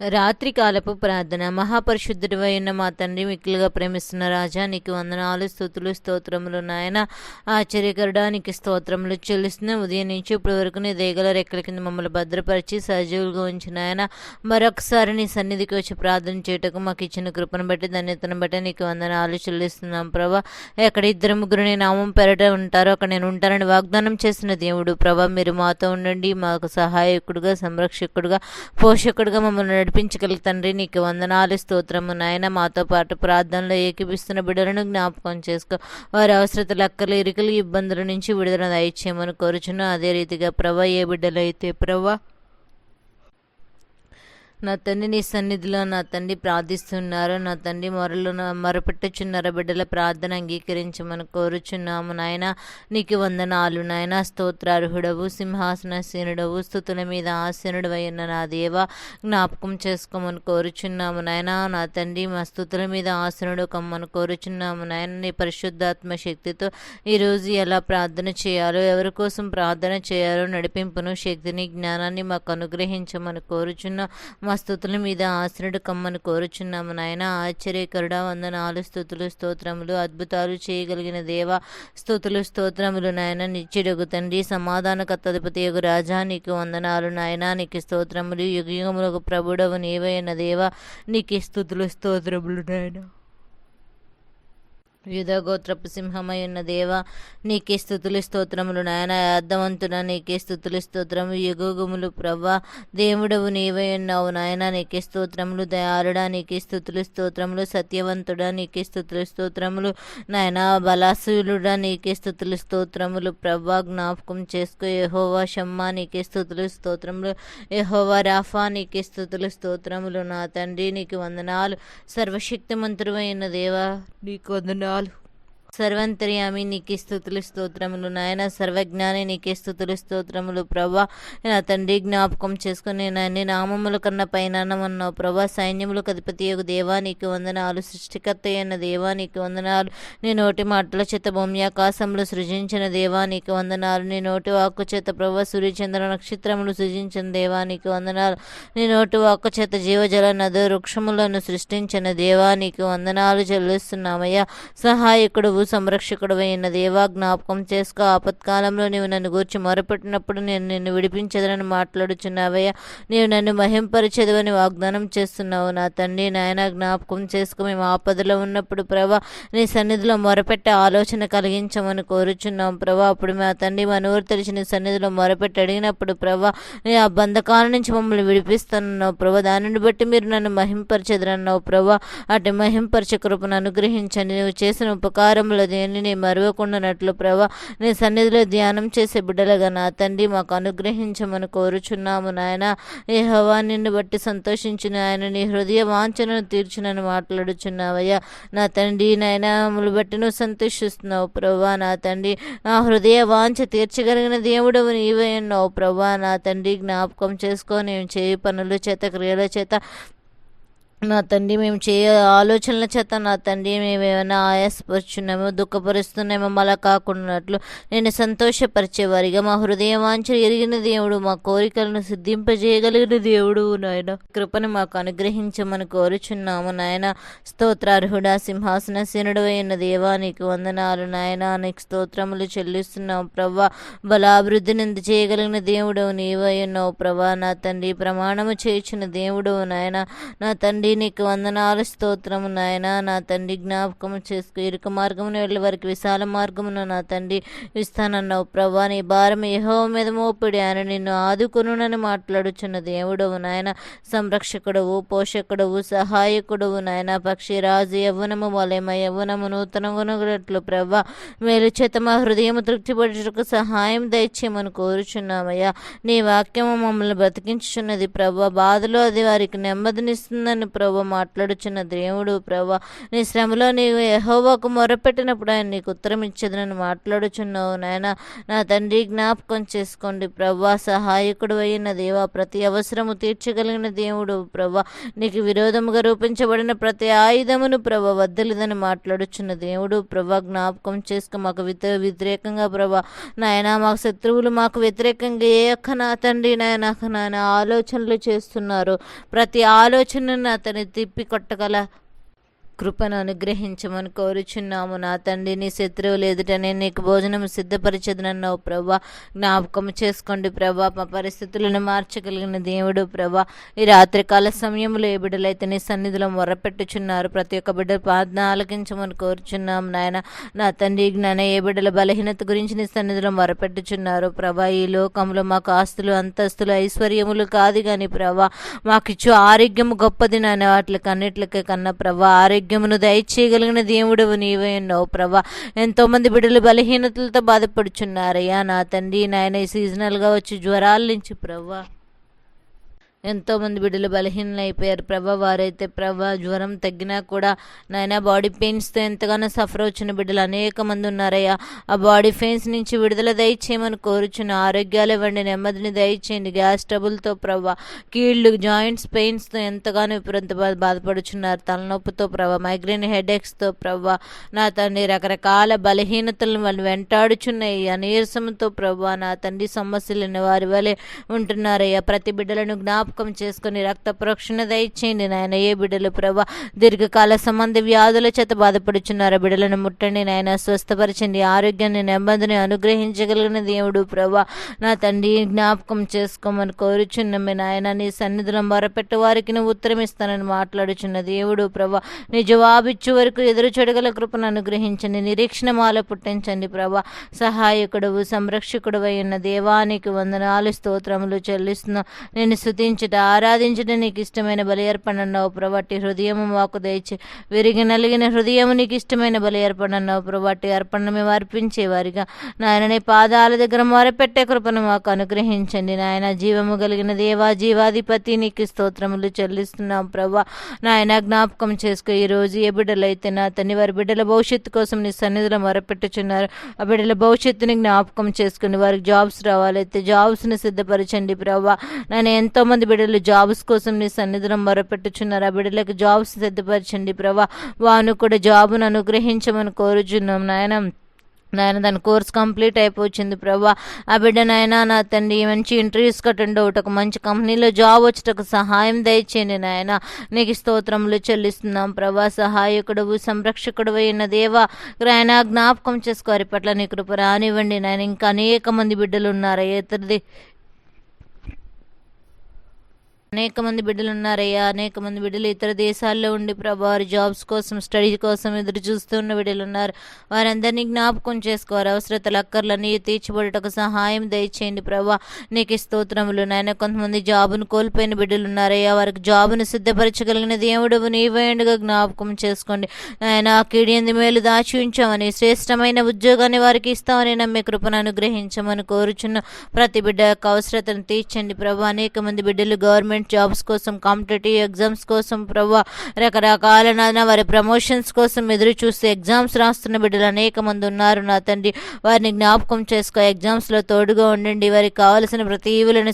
రాత్రికాలపు ప్రార్థన. మహాపరిశుద్ధుడు ఉన్న మా తండ్రి మిక్కులుగా ప్రేమిస్తున్న రాజా నీకు వందనాలు స్థుతులు స్తోత్రములు నాయన. ఆశ్చర్యకరుడా నీకు స్తోత్రములు చెల్లిస్తున్న ఉదయం నుంచి ఇప్పటి వరకు నీ దేగల రెక్కల కింద మమ్మల్ని భద్రపరిచి సజీవులుగా ఉంచిన ఆయన మరొకసారి నీ సన్నిధికి వచ్చి ప్రార్థన చేయటకు మాకు ఇచ్చిన కృపను బట్టి ధన్యతను బట్టి నీకు వందనాలు చెల్లిస్తున్నాం ప్రభా. ఎక్కడ ఇద్దరు ముగ్గురు నీ నామం పెరట ఉంటారో అక్కడ నేను ఉంటానని వాగ్దానం చేసిన దేవుడు ప్రభా. మీరు మాతో ఉండండి మాకు సహాయకుడుగా సంరక్షకుడుగా పోషకుడుగా మమ్మల్ని నడిపించగల తండ్రి నీకు వందనాలు స్తోత్రము. నాయన మాతో పాటు ప్రార్థనలో ఏకీపిస్తున్న బిడ్డలను జ్ఞాపకం చేసుకో. వారి అవసరతలు అక్కలు ఇరుకలు ఇబ్బందుల నుంచి విడుదల దయచేయమని కోరుచున్నా అదే రీతిగా ప్రభా ఏ బిడ్డలైతే ప్రభా నా తండ్రి నీ సన్నిధిలో నా తండ్రి ప్రార్థిస్తున్నారు నా తండ్రి మొరలు మొరపెట్టుచున్నారు బిడ్డల ప్రార్థన అంగీకరించమని కోరుచున్నాము నాయన. నీకు వందనాలు నాయన. స్తోత్రార్హుడవు సింహాసనసీనుడవు స్థుతుల మీద ఆసీనుడు అయిన నా దేవ జ్ఞాపకం చేసుకోమని కోరుచున్నాము నాయన. నా తండ్రి మా స్థుతుల మీద ఆసనుడు కమ్మని కోరుచున్నాము నాయన. నీ పరిశుద్ధాత్మ శక్తితో ఈరోజు ఎలా ప్రార్థన చేయాలో ఎవరి కోసం ప్రార్థన చేయాలో నడిపింపును శక్తిని జ్ఞానాన్ని మాకు అనుగ్రహించమని కోరుచున్నాము. మా స్థుతుల మీద ఆశ్రయుడు కమ్మని కోరుచున్నాము నాయన. ఆశ్చర్యకరుడా వందనాలు స్థుతులు స్తోత్రములు అద్భుతాలు చేయగలిగిన దేవ స్థుతులు స్తోత్రములు నాయన. నిత్యుడగు తండ్రి సమాధానకర్తధిపతి యొక్క రాజా నీకు వందనాలు నాయన. నీకు స్తోత్రములు యుగయుగములకు ప్రభుడవు నీవైన దేవ. నీకు స్థుతులు స్తోత్రములు నాయన. యుధగోత్రపు సింహమై ఉన్న దేవ నీకే స్థుతులు స్తోత్రములు నాయన. అర్థవంతున నీకే స్థుతులు స్తోత్రము యుగోగుములు ప్రవ్వా దేవుడవు నీవై ఉన్నావు నాయన. నీకే స్తోత్రములు దయారుడా నీకే స్థుతులు స్తోత్రములు. సత్యవంతుడా నీకే స్థుతులు స్తోత్రములు. నాయన బలాసులుడా నీకే స్థుతులు స్తోత్రములు. ప్రవ్వా జ్ఞాపకం చేసుకో. యహోవా షమ్మ నీకే స్థుతులు స్తోత్రములు. యహోవా రాఫా నీకే స్థుతులు స్తోత్రములు. నా తండ్రి నీకు వందనాలు. సర్వశక్తిమంతుడు మంత్రువైన దేవా నీకు వందనాలు. all సర్వంతర్యామి నీకే స్థుతులు స్తోత్రములు. నాయన సర్వజ్ఞాని నీకే స్థుతులు స్తోత్రములు. ప్రభా నా తండ్రి జ్ఞాపకం చేసుకుని నాయన నామముల కన్నా పైన ఉన్నావు ప్రభా సైన్యములకు అధిపతి యొక్క దేవా నీకు వందనాలు. సృష్టికర్త అయిన దేవా నీకు వందనాలు. నీ నోటి మాటల చేత భూమి ఆకాశములు సృజించిన దేవా నీకు వందనాలు. నీ నోటి వాక్కు చేత ప్రభా సూర్యచంద్ర నక్షత్రములు సృజించిన దేవా నీకు వందనాలు. నీ నోటి వాక్కు చేత జీవజల నదు వృక్షములను సృష్టించిన దేవా నీకు వందనాలు చెల్లిస్తున్నామయ్యా. సహాయకుడు సంరక్షకుడు అయిన దేవా జ్ఞాపకం చేసుకో. ఆపత్కాలంలో నీవు నన్ను గూర్చి మొరపెట్టినప్పుడు నేను నిన్ను విడిపించదనని మాట్లాడుచున్నావయ్యా. నీవు నన్ను మహింపరిచెదవని వాగ్దానం చేస్తున్నావు. నా తండ్రి నాయన జ్ఞాపకం చేసుకో. మేము ఆపదలో ఉన్నప్పుడు ప్రభా నీ సన్నిధిలో మొరపెట్టే ఆలోచన కలిగించమని కోరుచున్నాం ప్రభా. అప్పుడు మా తండ్రి మనూరు తెలిసి నీ సన్నిధిలో మొరపెట్టి అడిగినప్పుడు ప్రభా నీ ఆ బంధకాల నుంచి మమ్మల్ని విడిపిస్తానన్నావు ప్రభా. దానిని బట్టి మీరు నన్ను మహింపరచెదరన్నావు ప్రభా. అటు మహింపరచ కృపను అనుగ్రహించండి. నువ్వు చేసిన ఉపకారం ఉపకారముల దేనిని మరువకుండానట్లు ప్రభా నీ సన్నిధిలో ధ్యానం చేసే బిడ్డలుగా నా తండ్రి మాకు అనుగ్రహించమని కోరుచున్నాము నాయన. ఈ హవా నిన్ను బట్టి సంతోషించిన ఆయన నీ హృదయ వాంఛనను తీర్చునని మాట్లాడుచున్నావయ్యా. నా తండ్రి నాయనములు బట్టి నువ్వు సంతోషిస్తున్నావు ప్రభా నా తండ్రి. నా హృదయ వాంఛ తీర్చగలిగిన దేవుడు నీవే ఉన్నావు ప్రభా నా తండ్రి. జ్ఞాపకం చేసుకొని చేయి పనుల చేత క్రియల చేత నా తండ్రి మేము చేయ ఆలోచనల చేత నా తండ్రి మేము ఏమైనా ఆయాసపరుచున్నామో దుఃఖపరుస్తున్నామో అలా కాకుండాట్లు నేను సంతోషపరిచేవారిగా మా హృదయం వాంఛ ఎరిగిన దేవుడు మా కోరికలను సిద్ధింపజేయగలిగిన దేవుడు నాయన. కృపను మాకు అనుగ్రహించమని కోరుచున్నాము నాయన. స్తోత్రార్హుడా సింహాసనసీనుడు అయిన దేవానికి వందనాలు నాయన. నీకు స్తోత్రములు చెల్లిస్తున్నావు ప్రభా బలాభివృద్ధి నింది చేయగలిగిన దేవుడు నీవై ఉన్నావు ప్రభా నా తండ్రి ప్రమాణము చేయించిన దేవుడు నాయన. నా తండ్రి తండ్రి నీకు వందనాలు. స్తోత్రము నాయన. నా తండ్రి జ్ఞాపకం చేసుకు ఇరుక మార్గమును వెళ్ళే వారికి విశాల మార్గమును నా తండ్రి ఇస్తానన్నావు ప్రభా. నీ భారం యహో మీద మోపిడి ఆయన నిన్ను ఆదుకునునని మాట్లాడుచున్న దేవుడవు నాయన. సంరక్షకుడవు పోషకుడవు సహాయకుడవు నాయన. పక్షి రాజు యవ్వనము వలయమ యవ్వనము నూతనగునట్లు ప్రభా. మేలు చేత మా హృదయం తృప్తిపడుటకు సహాయం దయచేయమని కోరుచున్నామయ్యా. నీ వాక్యము మమ్మల్ని బ్రతికించుచున్నది ప్రభా. బాధలో అది వారికి నెమ్మదినిస్తుందని ప్రభు మాట్లాడుచున్న దేవుడు ప్రభు నీ శ్రమలో నీవు ఎహోవాకు మొరపెట్టినప్పుడు ఆయన నీకు ఉత్తరం ఇచ్చేదని మాట్లాడుచున్నావు నాయన నా తండ్రి జ్ఞాపకం చేసుకోండి ప్రభా సహాయకుడు అయిన దేవా ప్రతి అవసరము తీర్చగలిగిన దేవుడు ప్రభా నీకు విరోధముగా రూపించబడిన ప్రతి ఆయుధమును ప్రభ వద్దలేదని మాట్లాడుచున్న దేవుడు ప్రభా జ్ఞాపకం చేసుకో మాకు విత వ్యతిరేకంగా ప్రభా నాయన మాకు శత్రువులు మాకు వ్యతిరేకంగా ఏ యొక్క నా తండ్రి నాయన నాయన ఆలోచనలు చేస్తున్నారు. ప్రతి ఆలోచనను అతని తిప్పి కొట్టగల కృపను అనుగ్రహించమని కోరుచున్నాము. నా తండ్రి నీ శత్రువులు ఎదుట నేను నీకు భోజనం సిద్ధపరిచదనన్నావు ప్రభా. జ్ఞాపకం చేసుకోండి ప్రభా. మా పరిస్థితులను మార్చగలిగిన దేవుడు ప్రభా. ఈ రాత్రికాల సమయంలో ఏ బిడ్డలైతే నీ సన్నిధిలో మొరపెట్టుచున్నారు ప్రతి ఒక్క బిడ్డ ప్రార్థన ఆలకించమని కోరుచున్నాము నాయన. నా తండ్రి జ్ఞాన ఏ బిడ్డల బలహీనత గురించి నీ సన్నిధిలో మొరపెట్టుచున్నారు ప్రభా. ఈ లోకంలో మాకు ఆస్తులు అంతస్తులు ఐశ్వర్యములు కాదు కానీ ప్రభా. మాకిచ్చు ఆరోగ్యము గొప్పది నాయన. వాటికి అన్నిటికీ కన్నా ప్రభా ఆరోగ్యమును దయచేయగలిగిన దేవుడవు నీవే ఉన్నావు ప్రభా. ఎంతోమంది బిడ్డలు బలహీనతలతో బాధపడుచున్నారయ్యా నా తండ్రి. నాయన సీజనల్గా వచ్చి జ్వరాల నుంచి ప్రభా. ఎంతోమంది బిడ్డలు బలహీనలైపోయారు. అయిపోయారు ప్రభా వారైతే ప్రభా జ్వరం తగ్గినా కూడా నాయన బాడీ పెయిన్స్తో ఎంతగానో సఫర్ వచ్చిన బిడ్డలు అనేక మంది ఉన్నారయ్యా. ఆ బాడీ పెయిన్స్ నుంచి విడుదల దయచేయమని కోరుచున్న ఆరోగ్యాలు ఇవ్వండి నెమ్మదిని దయచేయండి. గ్యాస్ ట్రబుల్తో ప్రభా కీళ్ళు జాయింట్స్ పెయిన్స్తో ఎంతగానో విపరీత బాధపడుచున్నారు. తలనొప్పితో ప్రభా మైగ్రేన్ హెడేక్స్తో ప్రభా నా తండ్రి రకరకాల బలహీనతలను వాళ్ళు వెంటాడుచున్నాయి. నీరసంతో ప్రభా నా తండ్రి సమస్యలను వారి వలె ఉంటున్నారయ్యా. ప్రతి బిడ్డలను జ్ఞాప జ్ఞాపకం చేసుకుని రక్త ప్రోక్షణ దయచేయండి నాయన. ఏ బిడ్డలు ప్రభా దీర్ఘకాల సంబంధ వ్యాధుల చేత బాధపడుచున్నారు బిడ్డలను ముట్టండి నాయన. స్వస్థపరచండి. ఆరోగ్యాన్ని నెమ్మదిని అనుగ్రహించగలిగిన దేవుడు ప్రభా నా తండ్రి. జ్ఞాపకం చేసుకోమని కోరుచున్నమే నాయన. నీ సన్నిధిలో మొరపెట్టు వారికి నువ్వు ఉత్తరం ఇస్తానని మాట్లాడుచున్న దేవుడు ప్రభా నీ జవాబిచ్చు వరకు ఎదురు చెడగల కృపను అనుగ్రహించండి. నిరీక్షణ మాల పుట్టించండి ప్రభా. సహాయకుడు సంరక్షకుడు అయిన దేవానికి వందనాలు స్తోత్రములు చెల్లిస్తున్నాం. నేను స్థుతించుట ఆరాధించుట నీకు ఇష్టమైన బలి అర్పణ అన్నావు హృదయము మాకు దయచి. విరిగి నలిగిన హృదయము నీకు ఇష్టమైన బలి అర్పణ అన్నావు అర్పణ మేము అర్పించేవారిగా నాయన నీ పాదాల దగ్గర మొరపెట్టే కృపను మాకు అనుగ్రహించండి. నాయన జీవము కలిగిన దేవా జీవాధిపతి నీకు స్తోత్రములు చెల్లిస్తున్నాం ప్రభా. నాయన జ్ఞాపకం చేసుకో ఈ రోజు ఏ బిడ్డలైతే నా తన్ని వారి బిడ్డల భవిష్యత్తు కోసం నీ సన్నిధిలో మొరపెట్టుచున్నారు ఆ బిడ్డల భవిష్యత్తుని జ్ఞాపకం చేసుకుని వారికి జాబ్స్ రావాలైతే జాబ్స్ని సిద్ధపరచండి ప్రభా. నేను ఎంతోమంది బిడ్డలు జాబ్స్ కోసం నీ సన్నిధిలో మొరపెట్టుచున్నారు. ఆ బిడ్డలకు జాబ్స్ సిద్ధపరచండి ప్రభా. వాను కూడా జాబును అనుగ్రహించమని కోరుచున్నాం నాయన. నాయన దాని కోర్స్ కంప్లీట్ అయిపోయింది ప్రభా. ఆ బిడ్డ నాయన నా తండ్రి మంచి ఇంటర్వ్యూస్ కట్టండి. ఒకటి ఒక మంచి కంపెనీలో జాబ్ వచ్చేటకు సహాయం దయచేయండి నాయన. నీకు స్తోత్రములు చెల్లిస్తున్నాం ప్రభా. సహాయకుడు సంరక్షకుడు అయిన దేవ ఆయన జ్ఞాపకం చేసుకోవారి పట్ల నీ కృప రానివ్వండి నాయన. ఇంకా అనేక మంది బిడ్డలు ఉన్నారు? ఇతరుది అనేక మంది బిడ్డలు ఉన్నారయ్యా అనేక మంది బిడ్డలు ఇతర దేశాల్లో ఉండి ప్రభా వారి జాబ్స్ కోసం స్టడీ కోసం ఎదురు చూస్తున్న బిడ్డలు ఉన్నారు వారందరినీ జ్ఞాపకం చేసుకోవాలి. అవసరతలు అక్కర్లన్నీ తీర్చిబడటకు సహాయం దయచేయండి ప్రభా. నీకు స్తోత్రములు నాయన. కొంతమంది జాబును కోల్పోయిన బిడ్డలు ఉన్నారయ్యా వారికి జాబును సిద్ధపరచగలిగిన దేవుడు నీవేండుగా జ్ఞాపకం చేసుకోండి. నాయన కీడింది మేలు దాచి ఉంచామని శ్రేష్టమైన ఉద్యోగాన్ని వారికి ఇస్తామని నమ్మే కృపను అనుగ్రహించమని కోరుచున్న ప్రతి బిడ్డ యొక్క అవసరతను తీర్చండి ప్రభా. అనేక మంది బిడ్డలు గవర్నమెంట్ జాబ్స్ కోసం కాంపిటేటివ్ ఎగ్జామ్స్ కోసం ప్రభా రకరకాల నాయన వారి ప్రమోషన్స్ కోసం ఎదురు చూస్తే ఎగ్జామ్స్ రాస్తున్న బిడ్డలు అనేక మంది ఉన్నారు. నా తండ్రి వారిని జ్ఞాపకం చేసుకో ఎగ్జామ్స్లో తోడుగా ఉండండి. వారికి కావలసిన ప్రతి ఈవులను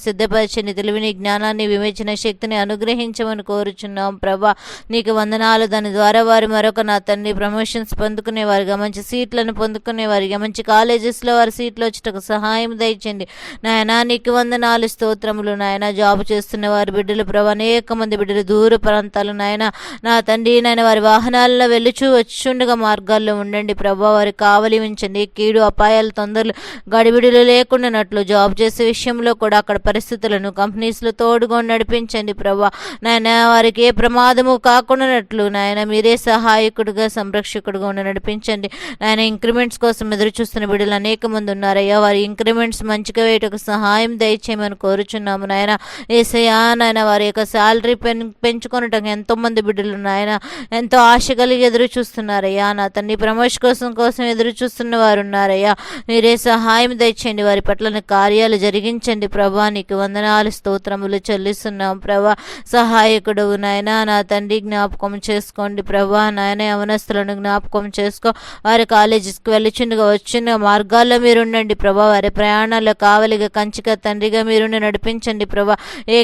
తెలివిని జ్ఞానాన్ని వివేచన శక్తిని అనుగ్రహించమని కోరుచున్నాం ప్రభా. నీకు వందనాలు. దాని ద్వారా వారు మరొక నా తండ్రి ప్రమోషన్స్ పొందుకునే వారిగా మంచి సీట్లను పొందుకునే వారిగా మంచి కాలేజెస్లో వారి సీట్లు వచ్చేటకు సహాయం దయచండి నాయనా నీకు వందనాలు స్తోత్రములు. నాయన జాబ్ చేస్తున్న వారు బిడ్డలు ప్రభు అనేక మంది బిడ్డలు దూర ప్రాంతాలు నాయన నా తండ్రి నాయన వారి వాహనాల్లో వెళ్ళుచూ వచ్చుండగా మార్గాల్లో ఉండండి ప్రభా. వారి కావలి ఉంచండి కీడు అపాయాలు తొందరలు గడిబిడులు లేకుండానట్లు జాబ్ చేసే విషయంలో కూడా అక్కడ పరిస్థితులను కంపెనీస్లో తోడుగా నడిపించండి ప్రభా. నాయన వారికి ఏ ప్రమాదము కాకుండానట్లు నాయన మీరే సహాయకుడిగా సంరక్షకుడిగా ఉండి నడిపించండి. నాయన ఇంక్రిమెంట్స్ కోసం ఎదురు చూస్తున్న బిడ్డలు అనేక మంది ఉన్నారయ్యా. వారి ఇంక్రిమెంట్స్ మంచిగా వేయటకు సహాయం దయచేయమని కోరుచున్నాము నాయన. ఏసయ్యా నాయన వారి యొక్క శాలరీ పెన్ పెంచుకొనటం ఎంతోమంది బిడ్డలు నాయన ఎంతో ఆశ కలిగి ఎదురు చూస్తున్నారయ్యా. నా తండ్రి ప్రమోషన్ కోసం కోసం ఎదురు చూస్తున్న వారు ఉన్నారయ్యా. మీరే సహాయం తెచ్చండి వారి పట్ల కార్యాలు జరిగించండి ప్రభా. నీకు వందనాలు స్తోత్రములు చెల్లిస్తున్నాం ప్రభా. సహాయకుడు నాయన నా తండ్రి జ్ఞాపకం చేసుకోండి ప్రభా. నాయన యవనస్తులను జ్ఞాపకం చేసుకో. వారి కాలేజీస్కి వెళ్ళిచుండగా వచ్చిన మార్గాల్లో మీరు ఉండండి ప్రభా. వారి ప్రయాణాల్లో కావలిగా కంచిగా తండ్రిగా మీరు నడిపించండి ప్రభా. ఏ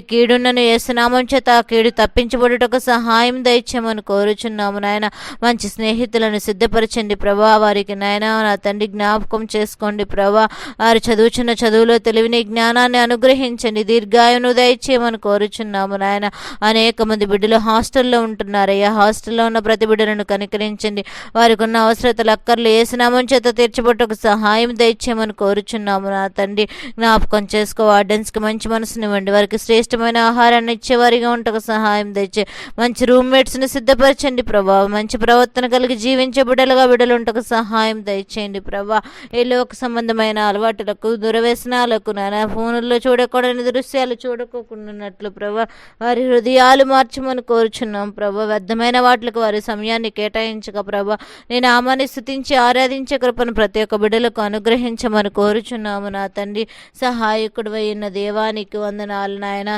కీడున్నను ఏసునామం చేత ఆ కీడు తప్పించబడుటకు సహాయం దయచేమని కోరుచున్నాము నాయన. మంచి స్నేహితులను సిద్ధపరచండి ప్రభా వారికి నాయన నా తండ్రి జ్ఞాపకం చేసుకోండి ప్రభా. వారు చదువుచున్న చదువులో తెలివిని జ్ఞానాన్ని అనుగ్రహించండి. దీర్ఘాయును దయచేయమని కోరుచున్నాము నాయన. అనేక మంది బిడ్డలు హాస్టల్లో ఉంటున్నారయ్యా. హాస్టల్లో ఉన్న ప్రతి బిడ్డలను కనికరించండి. వారికి ఉన్న అవసరతలు అక్కర్లు. ఏసునామం చేత తీర్చబట్టుకు సహాయం దయచేయమని కోరుచున్నాము నా తండ్రి. జ్ఞాపకం చేసుకో వార్డెన్స్కి మంచి మనసునివ్వండి. వారికి శ్రేష్టమైన ఆహారాన్ని ఇచ్చేవారిగా ఉంటకు సహాయం దయచే. మంచి రూమ్మేట్స్ని సిద్ధపరచండి ప్రభా. మంచి ప్రవర్తన కలిగి జీవించే బిడ్డలుగా బిడ్డలు ఉంటకు సహాయం దయచేయండి ప్రభా. ఈ లోక సంబంధమైన అలవాటులకు దురవ్యసనాలకు నానా ఫోనుల్లో చూడకూడని దృశ్యాలు చూడకోకుండాన్నట్లు ప్రభా వారి హృదయాలు మార్చమని కోరుచున్నాం ప్రభా. వ్యర్థమైన వాటికి వారి సమయాన్ని కేటాయించక ప్రభా. నేను ఆమెని స్థుతించి ఆరాధించే కృపను ప్రతి ఒక్క బిడ్డలకు అనుగ్రహించమని కోరుచున్నాము నా తండ్రి. సహాయకుడు అయిన దేవానికి వందనాలు నాయన.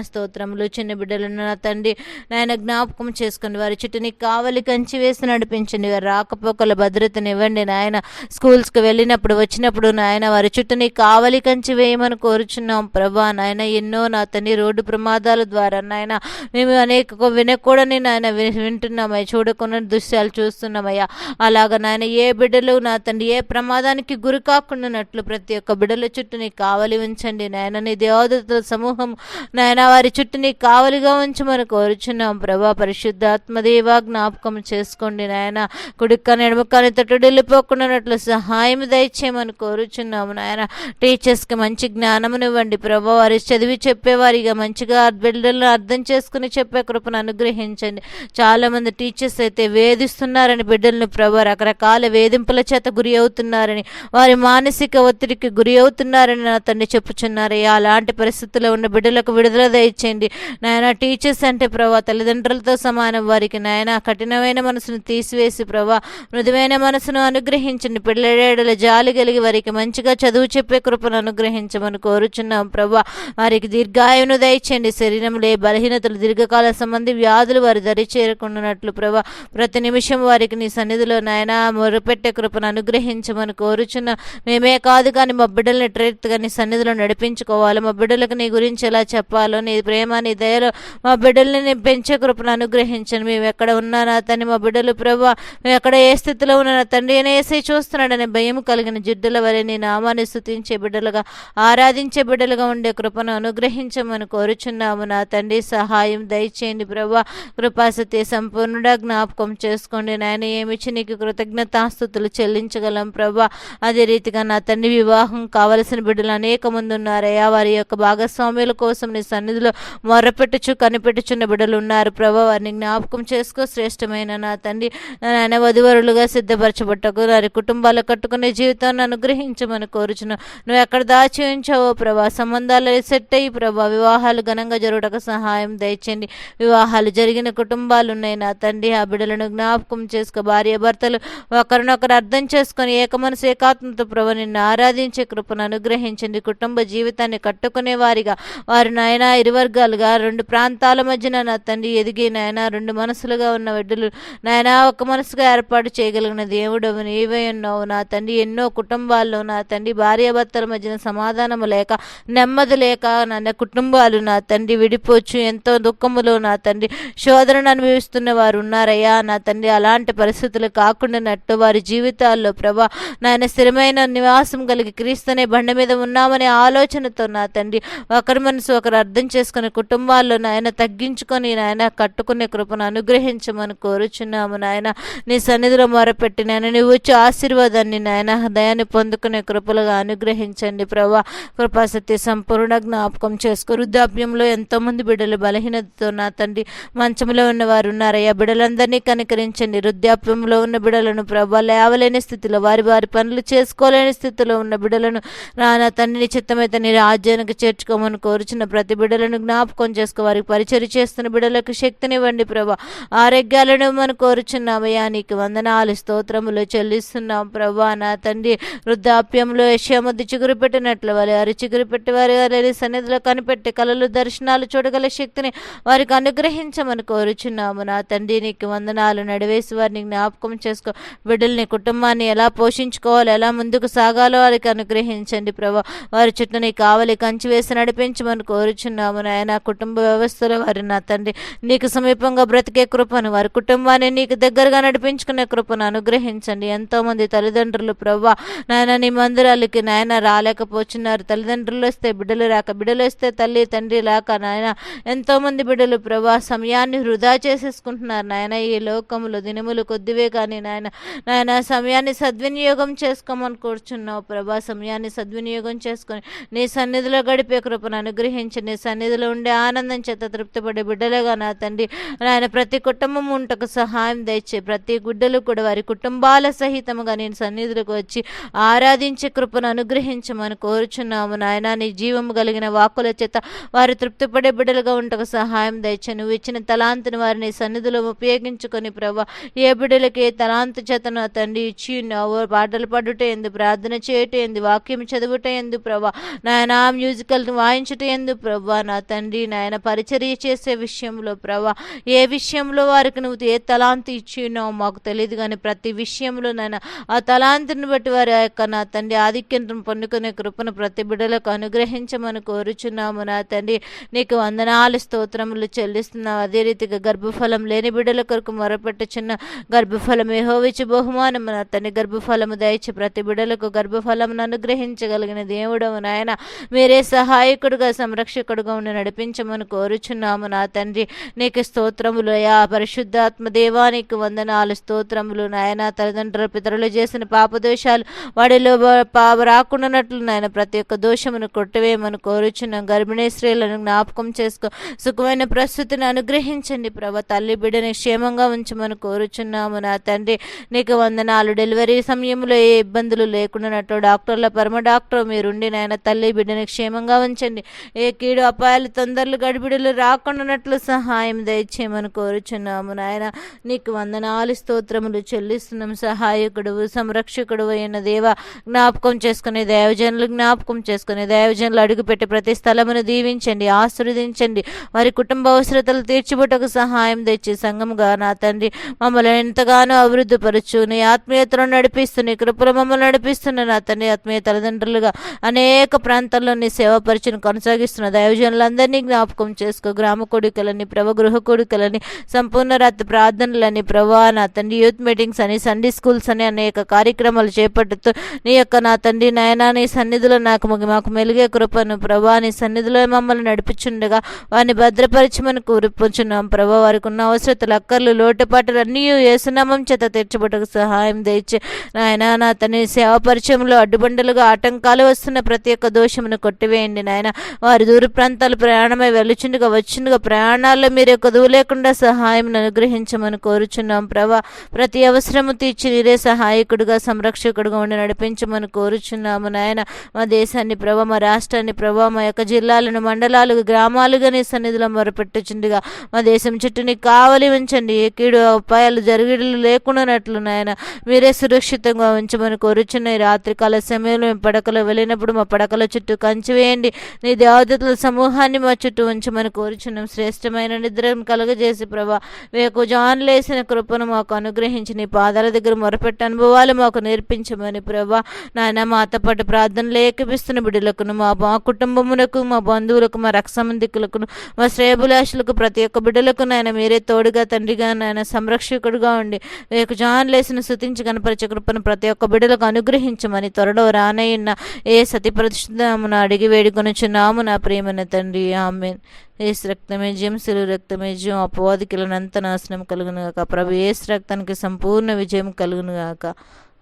స్తోత్రములు చిన్న బిడ్డలను నా తండ్రి నాయన జ్ఞాపకం చేసుకుని వారి చుట్టూ నీకు కావలి కంచి వేసి నడిపించండి. వారి రాకపోకల భద్రతనివ్వండి నాయన. స్కూల్స్కి వెళ్ళినప్పుడు వచ్చినప్పుడు నాయన వారి చుట్టూ నీకు కావలి కంచి వేయమని కోరుచున్నాం. ప్రభా నాయన ఎన్నో నా తండ్రి రోడ్డు ప్రమాదాల ద్వారా నాయన మేము అనేక వినకూడని నాయన వి- వింటున్నామయ్యా చూడకుండా దృశ్యాలు చూస్తున్నామయ్యా అలాగ నాయన ఏ బిడ్డలు నా తండ్రి ఏ ప్రమాదానికి గురి కాకుండానట్లు ప్రతి ఒక్క బిడ్డల చుట్టూ నీకు కావలి ఉంచండి. నాయన నీ దేవదత్తుల సమూహం నాయన వారి చుట్టూ నీకు కావలిగా ఉంచమని కోరుచున్నాం. ప్రభా పరిశుద్ధాత్మదేవ జ్ఞాపకం చేసుకోండి నాయన. కుడిక్కని ఎడమకాని తట్టుడు వెళ్ళిపోకుండానట్లు సహాయం దయచేయమని కోరుచున్నాము నాయన. టీచర్స్కి మంచి జ్ఞానమునివ్వండి ప్రభా వారి చదివి చెప్పేవారిగా మంచిగా బిడ్డలను అర్థం చేసుకుని చెప్పే కృపను అనుగ్రహించండి. చాలామంది టీచర్స్ అయితే వేధిస్తున్నారని బిడ్డలను ప్రభా రకరకాల వేధింపుల చేత గురి అవుతున్నారని వారి మానసిక ఒత్తిడికి గురి అవుతున్నారని నా తండ్రి చెప్పుచున్నారయ్యా. అలాంటి పరిస్థితుల్లో ఉన్న బిడ్డలకు విడుదల దయచేయండి. నాయన టీచర్స్ అంటే ప్రభా తల్లిదండ్రులతో సమానం వారికి. నాయన కఠినమైన మనసును తీసివేసి ప్రభా మృదువైన మనసును అనుగ్రహించండి. పిల్లడేడల జాలి కలిగి వారికి మంచిగా చదువు చెప్పే కృపను అనుగ్రహించమని కోరుచున్నాం ప్రభా. వారికి దీర్ఘాయును దయచేయండి. శరీరంలో బలహీనతలు దీర్ఘకాల సంబంధి వ్యాధులు వారి దరి చేరకుండానట్లు ప్రభా ప్రతి నిమిషం వారికి నీ సన్నిధిలో నాయన మొరపెట్టే కృపను అనుగ్రహించమని కోరుచున్నాం. మేమే కాదు కానీ మా బిడ్డల్ని ట్రేట్గా నీ సన్నిధిలో నడిపించుకోవాలి. మా బిడ్డలకు నీ గురించి ఎలా చెప్పాలో నీ ప్రేమ నీ దయలో మా బిడ్డల్ని నేను పెంచే కృపను అనుగ్రహించండి మేము ఎక్కడ ఉన్నానా తండ్రి? మా బిడ్డలు ప్రభా మేము ఎక్కడ ఏ స్థితిలో ఉన్నా నా తండ్రి? అయినా ఏసై చూస్తున్నాడనే భయం కలిగిన జిడ్డుల వలె నీ నామాన్ని స్థుతించే బిడ్డలుగా ఆరాధించే బిడ్డలుగా ఉండే కృపను అనుగ్రహించమని కోరుచున్నాము నా తండ్రి. సహాయం దయచేయండి ప్రభా. కృపాసతి సంపూర్ణుడా జ్ఞాపకం చేసుకోండి నాయన. ఏమిచ్చి నీకు కృతజ్ఞతాస్థుతులు చెల్లించగలం ప్రభా. అదే రీతిగా నా తండ్రి వివాహం కావలసిన బిడ్డలు అనేక మంది ఉన్నారయ్యా. వారి యొక్క భాగస్వామ్యుల కోసం నీ సన్నిధిలో మొర్రపెట్టుచు కనిపెట్టుచున్న బిడ్డలు ఉన్నారు ప్రభా వారిని జ్ఞాపకం చేసుకో. శ్రేష్టమైన నా తండ్రి నాయన వధువరులుగా సిద్ధపరచబట్టకు వారి కుటుంబాలు కట్టుకునే జీవితాన్ని అనుగ్రహించమని కోరుచును నువ్వు ఎక్కడ దాచి ఉంచావో ప్రభా సంబంధాలు సెట్ అయ్యి ప్రభా వివాహాలు ఘనంగా జరుగుటకు సహాయం దయచండి వివాహాలు జరిగిన కుటుంబాలు ఉన్నాయి నా తండ్రి ఆ బిడ్డలను జ్ఞాపకం చేసుకో. భార్య భర్తలు ఒకరినొకరు అర్థం చేసుకొని ఏక మనసు ఏకాత్మత ప్రభు నిన్ను ఆరాధించే కృపను అనుగ్రహించండి. కుటుంబ జీవితాన్ని కట్టుకునే వారిగా వారి నాయన ఇరువర్గాలు వర్గాలుగా రెండు ప్రాంతాల మధ్యన నా తండ్రి ఎదిగి నాయన రెండు మనసులుగా ఉన్న బిడ్డలు నాయన ఒక మనసుగా ఏర్పాటు చేయగలిగిన దేవుడవు నీవే ఉన్నావు నా తండ్రి ఎన్నో కుటుంబాల్లో నా తండ్రి భార్యాభర్తల మధ్యన సమాధానము లేక నెమ్మది లేక నాన్న కుటుంబాలు నా తండ్రి విడిపోవచ్చు. ఎంతో దుఃఖములో నా తండ్రి శోధనను అనుభవిస్తున్న వారు ఉన్నారయ్యా. నా తండ్రి అలాంటి పరిస్థితులు కాకుండా నట్టు వారి జీవితాల్లో ప్రభా నాయన స్థిరమైన నివాసం కలిగి క్రీస్తునే బండ మీద ఉన్నామనే ఆలోచనతో నా తండ్రి ఒకరి మనసు ఒకరు అర్థం చేసుకుని కుటుంబాల్లో నాయన తగ్గించుకొని నాయన కట్టుకునే కృపను అనుగ్రహించమని కోరుచున్నాము నాయన. నీ సన్నిధిలో మొరపెట్టి నాయన నువ్వు వచ్చి ఆశీర్వాదాన్ని నాయన దయాన్ని పొందుకునే కృపలుగా అనుగ్రహించండి ప్రభా. కృపాసత్య సంపూర్ణ జ్ఞాపకం చేసుకో. వృద్ధాప్యంలో ఎంతోమంది బిడ్డలు బలహీనతతో నా తండ్రి మంచంలో ఉన్నవారు ఉన్నారయ్యా. బిడ్డలందరినీ కనికరించండి. వృద్ధాప్యంలో ఉన్న బిడ్డలను ప్రభా లేవలేని స్థితిలో వారి వారి పనులు చేసుకోలేని స్థితిలో ఉన్న బిడ్డలను నా నా తండ్రిని చిత్తమైతే నీ రాజ్యానికి చేర్చుకోమని కోరుచున్న ప్రతి బిడ్డలను జ్ఞాపకం జ్ఞాపకం చేసుకో వారికి పరిచయం చేస్తున్న బిడ్డలకు శక్తినివ్వండి ప్రభా. ఆరోగ్యాలను మనం కోరుచున్నామయ్యా నీకు వందనాలు స్తోత్రములు చెల్లిస్తున్నాం ప్రభా. నా తండ్రి వృద్ధాప్యంలో యశ్యామద్ది చిగురు పెట్టినట్లు వారి వారి చిగురు పెట్టి వారి వారి సన్నిధిలో కనిపెట్టి కళలు దర్శనాలు చూడగల శక్తిని వారికి అనుగ్రహించమని కోరుచున్నాము. నా తండ్రి నీకు వందనాలు. నడివేసి వారిని జ్ఞాపకం చేసుకో. బిడ్డల్ని కుటుంబాన్ని ఎలా పోషించుకోవాలి ఎలా ముందుకు సాగాలో వారికి అనుగ్రహించండి ప్రభా. వారి చుట్టూ నీ కావలి కంచి వేసి నడిపించమని కోరుచున్నాము. నాయన కుటుంబ వ్యవస్థలో వారి నా తండ్రి నీకు సమీపంగా బ్రతికే కృపను వారి కుటుంబాన్ని నీకు దగ్గరగా నడిపించుకునే కృపను అనుగ్రహించండి. ఎంతోమంది తల్లిదండ్రులు ప్రభా నాయన నీ మందిరాలకి నాయన రాలేకపోతున్నారు. తల్లిదండ్రులు వస్తే బిడ్డలు రాక బిడ్డలు వస్తే తల్లి తండ్రి లేక నాయన ఎంతోమంది బిడ్డలు ప్రభా సమయాన్ని వృధా చేసేసుకుంటున్నారు. నాయన ఈ లోకములు దినములు కొద్దివే కానీ నాయన నాయన సమయాన్ని సద్వినియోగం చేసుకోమని కూర్చున్నావు ప్రభా సమయాన్ని సద్వినియోగం చేసుకొని నీ సన్నిధిలో గడిపే కృపను అనుగ్రహించి నీ సన్నిధిలో ఉండే ఆనందం చేత తృప్తిపడే బిడ్డలుగా నా తండ్రి. నాయన ప్రతి కుటుంబం ఉంటకు సహాయం దయచే ప్రతి గుడ్డలు కూడా వారి కుటుంబాల సహితముగా నేను సన్నిధులకు వచ్చి ఆరాధించే కృపను అనుగ్రహించమని కోరుచున్నాము. నాయన నీ జీవము కలిగిన వాక్కుల చేత వారు తృప్తిపడే బిడ్డలుగా ఉంటకు సహాయం దయచే. నువ్వు ఇచ్చిన తలాంతుని వారిని సన్నిధిలో ఉపయోగించుకొని ప్రభా ఏ బిడ్డలకి ఏ తలాంతు చేత నా తండ్రి ఇచ్చి ఉన్నావో పాటలు పాడుట ఎందు ప్రార్థన చేయటం ఎందు వాక్యం చదువుట ఎందు ప్రభా నాయన మ్యూజికల్ వాయించుట ఎందు ప్రభా నా తండ్రి నాయన పరిచర్య చేసే విషయంలో ప్రభా ఏ విషయంలో వారికి నువ్వు ఏ తలాంతి ఇచ్చినావో మాకు తెలియదు కానీ ప్రతి విషయంలో నాయన ఆ తలాంతుని బట్టి వారి యొక్క నా తండ్రి ఆధిక్యం పొందుకునే కృపను ప్రతి బిడ్డలకు అనుగ్రహించమని కోరుచున్నాము నా తండ్రి. నీకు వందనాలు స్తోత్రములు చెల్లిస్తున్నావు అదే రీతిగా గర్భఫలం లేని బిడ్డల కొరకు మొరపెట్టుచున్న గర్భఫలం ఏహోవిచ్చి బహుమానం నా తండ్రి. గర్భఫలము దయచి ప్రతి బిడ్డలకు గర్భఫలమును అనుగ్రహించగలిగిన దేవుడవు నాయన. మీరే సహాయకుడుగా సంరక్షకుడుగా ఉండి నడిపించమని కోరుచున్నాము నా తండ్రి. నీకు స్తోత్రములు యా పరిశుద్ధాత్మ దేవానికి వందనాలు స్తోత్రములు నాయన. తల్లిదండ్రుల పితరులు చేసిన పాపదోషాలు వాడిలో పాప రాకుండానట్లు నాయన ప్రతి ఒక్క దోషమును కొట్టివేయమని కోరుచున్నాం. గర్భిణీ స్త్రీలను జ్ఞాపకం చేసుకో. సుఖమైన ప్రస్తుతిని అనుగ్రహించండి ప్రభ. తల్లి బిడ్డని క్షేమంగా ఉంచమని కోరుచున్నాము నా తండ్రి. నీకు వందనాలు. డెలివరీ సమయంలో ఏ ఇబ్బందులు లేకుండానట్టు డాక్టర్ల పరమ డాక్టర్ మీరుండి నాయన తల్లి బిడ్డని క్షేమంగా ఉంచండి. ఏ కీడు అపాయాలు తొందరలు గడిబిడులు రాకుండానట్లు సహాయం దయచేయమని కోరుచున్నాము నాయన. నీకు వందనాలు స్తోత్రములు చెల్లిస్తున్నాం సహాయకుడు సంరక్షకుడు అయిన దేవ. జ్ఞాపకం చేసుకునే దైవజనులు జ్ఞాపకం చేసుకునే దైవజనులు అడుగుపెట్టి ప్రతి స్థలమును దీవించండి ఆశీర్వదించండి. వారి కుటుంబ అవసరతలు తీర్చిబుటకు సహాయం తెచ్చి సంఘముగా నా తండ్రి మమ్మల్ని ఎంతగానో అభివృద్ధిపరచు. నీ ఆత్మీయతను నడిపిస్తూ నీ కృపలు మమ్మల్ని నడిపిస్తున్న నా తండ్రి ఆత్మీయ తల్లిదండ్రులుగా అనేక ప్రాంతాల్లో నీ సేవ పరిచయం కొనసాగిస్తున్న దైవజనులందరినీ జ్ఞాపకం చేసుకో. గ్రామ కొడుకలని ప్రభ గృహ కొడుకలని సంపూర్ణ రాత్రి ప్రార్థనలని ప్రభా నా తండ్రి యూత్ మీటింగ్స్ అని సండే స్కూల్స్ అని అనేక కార్యక్రమాలు చేపట్టుతూ నీ యొక్క నా తండ్రి నాయన నీ సన్నిధిలో నాకు మాకు- మెలిగే కృపను ప్రభా నీ సన్నిధిలో మమ్మల్ని నడిపించుండగా వారిని భద్రపరచమని కూర్పుచున్నాం ప్రభా. వారికి ఉన్న అవసరతలు అక్కర్లు లోటుపాటలు అన్నీ ఏసునామం చేత తీర్చబడకు సహాయం దయచి. నాయన నా తన సేవ పరిచయంలో అడ్డుబండలుగా ఆటంకాలు వస్తున్న ప్రతి ఒక్క దోషమును కొట్టివేయండి నాయన. వారి దూర ప్రాంతాలు ప్రయాణమై వెళ్ళుచుండగా వచ్చిండగా ప్రయాణాల్లో మీరు కదువు లేకుండా సహాయం అనుగ్రహించమని కోరుచున్నాం. ప్రభా ప్రతి అవసరము తీర్చి నీరే సహాయకుడుగా సంరక్షకుడుగా ఉండి నడిపించమని కోరుచున్నాము నాయన. మా దేశాన్ని ప్రభా మా రాష్ట్రాన్ని ప్రభా మా యొక్క జిల్లాలను మండలాలు గ్రామాలుగా నీ సన్నిధిలో మొరపెట్టుచుండగా. మా దేశం చుట్టూ నీకు కావలి ఉంచండి. ఏ కీడు ఉపాయాలు జరిగిడలు లేకుండానట్లు నాయన. మీరే సురక్షితంగా ఉంచమని కోరుచున్న ఈ రాత్రికాల సమయంలో మేము పడకలో వెళ్ళినప్పుడు మా పడకల చుట్టూ కంచి వేయండి. నీ దేవతల సమూహాన్ని మా చుట్టూ ఉంచమని కోరుచున్నాం. శ్రేష్టమైన నిద్రను కలుగజేసి ప్రభా వేకు లేసిన కృపను మాకు అనుగ్రహించి నీ పాదాల దగ్గర మొరపెట్టే అనుభవాలు మాకు నేర్పించమని ప్రభా. నాయన మాతో పాటు ప్రార్థనలు ఏకపిస్తున్న బిడ్డలకును మా మా కుటుంబములకు మా బంధువులకు మా రక్ష సంబంధికులకు మా శ్రేయభిలాషులకు ప్రతి ఒక్క బిడ్డలకు నాయన మీరే తోడుగా తండ్రిగా నాయన సంరక్షకుడుగా ఉండి వేకు జాన్ లేసిన శుతించి కనపరిచే కృపను ప్రతి ఒక్క బిడ్డలకు అనుగ్రహించమని త్వరలో రానయ్యున్న ఏ సతి ప్రతిష్ఠమున అడిగి వేడుకొనుచున్నాము. నా ప్రేమన తండ్రి. ఆమెన్. ఏసు రక్తమే జయం శిలు రక్తమే జయం అపవాదికులనంత నాశనం కలుగునుగాక. ప్రభు ఏసు రక్తానికి సంపూర్ణ విజయం కలుగునుగాక.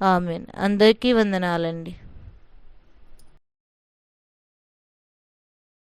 ఆమెన్. అందరికీ వందనాలండి.